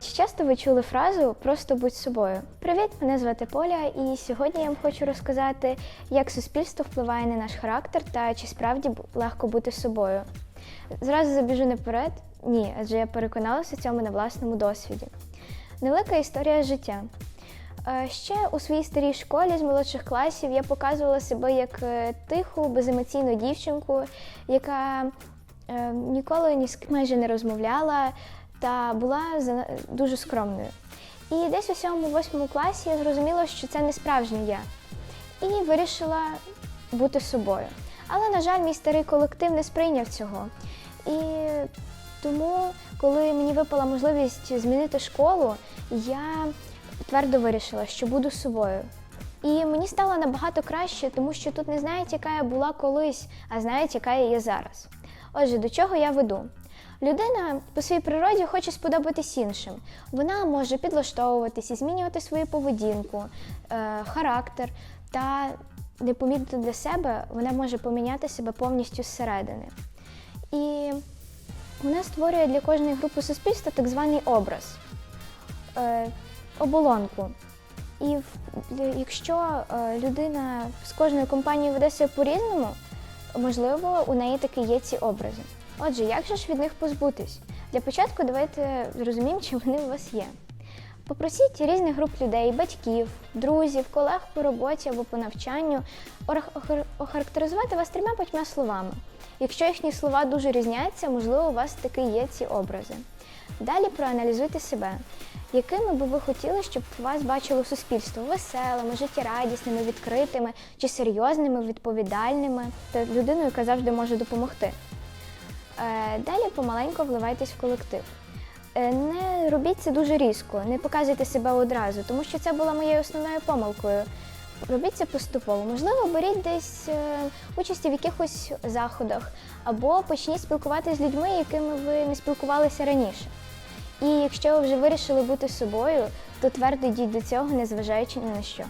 Чи часто ви чули фразу Просто будь собою? Привіт, мене звати Поля, і сьогодні я вам хочу розказати, як суспільство впливає на наш характер та чи справді легко бути собою. Зразу забіжу наперед. Ні, адже я переконалася цьому на власному досвіді. Невелика історія життя. Е, Ще у своїй старій школі з молодших класів я показувала себе як е, тиху, беземоційну дівчинку, яка е, ніколи ні з ким майже не розмовляла та була дуже скромною. І десь у сьомому-восьмому класі я зрозуміла, що це не справжнє я. І вирішила бути собою. Але, на жаль, мій старий колектив не сприйняв цього. І тому, коли мені випала можливість змінити школу, я твердо вирішила, що буду собою. І мені стало набагато краще, тому що тут не знають, яка я була колись, а знають, яка я є зараз. Отже, до чого я веду? Людина по своїй природі хоче сподобатись іншим. Вона може підлаштовуватися, змінювати свою поведінку, е, характер та непомітно для себе вона може поміняти себе повністю зсередини. І вона створює для кожної групи суспільства так званий образ, е, оболонку. І якщо е, людина з кожною компанією веде себе по-різному, можливо, у неї таки є ці образи. Отже, як же ж від них позбутись? Для початку давайте зрозуміємо, чи вони у вас є. Попросіть різних груп людей, батьків, друзів, колег по роботі або по навчанню охарактеризувати вас трьома п'ятьма словами. Якщо їхні слова дуже різняться, можливо, у вас таки є ці образи. Далі проаналізуйте себе, якими би ви хотіли, щоб вас бачило суспільство веселими, життєрадісними, відкритими чи серйозними, відповідальними та людиною, яка завжди може допомогти. Е, Далі помаленьку вливайтесь в колектив. Е, Не робіть це дуже різко, не показуйте себе одразу, тому що це була моєю основною помилкою. Робіть це поступово. Можливо, беріть десь е, участі в якихось заходах, або почніть спілкуватися з людьми, якими ви не спілкувалися раніше. І якщо ви вже вирішили бути собою, то твердо йдіть до цього, незважаючи ні на що.